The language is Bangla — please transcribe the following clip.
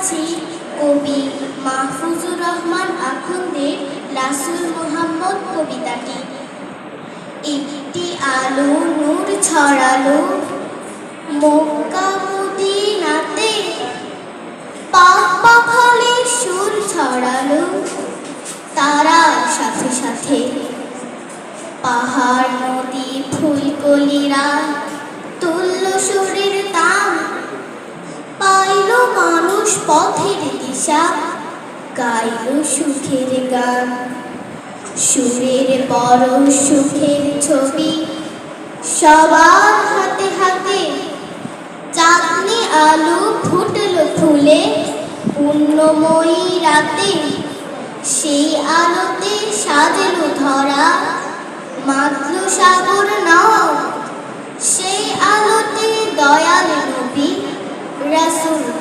শোনাচ্ছি কবি মাহফুজুর রহমান আখন্দের রাসুল মোহাম্মদ কবিতাটি। একটি আলো নূর ছড়ালো মক্কা মদিনাতে। পাক সুর ছড়ালো তারা সাথে সাথে। পাহাড়, নদী, ফুলকলিরা তুল্য সুরের মানুষ পথের দিশা, গাইল সুখের গান। সুরের বড় সুখের ছবি, সবার হাতে হাতে। চাঁদনি আলু ফুটল ফুলে পূর্ণময়ী রাতে। সেই আলোতে সাজলো ধরা, মাতল সাগর নাও। সেই আলোতে দয়াল নবী রাসূল।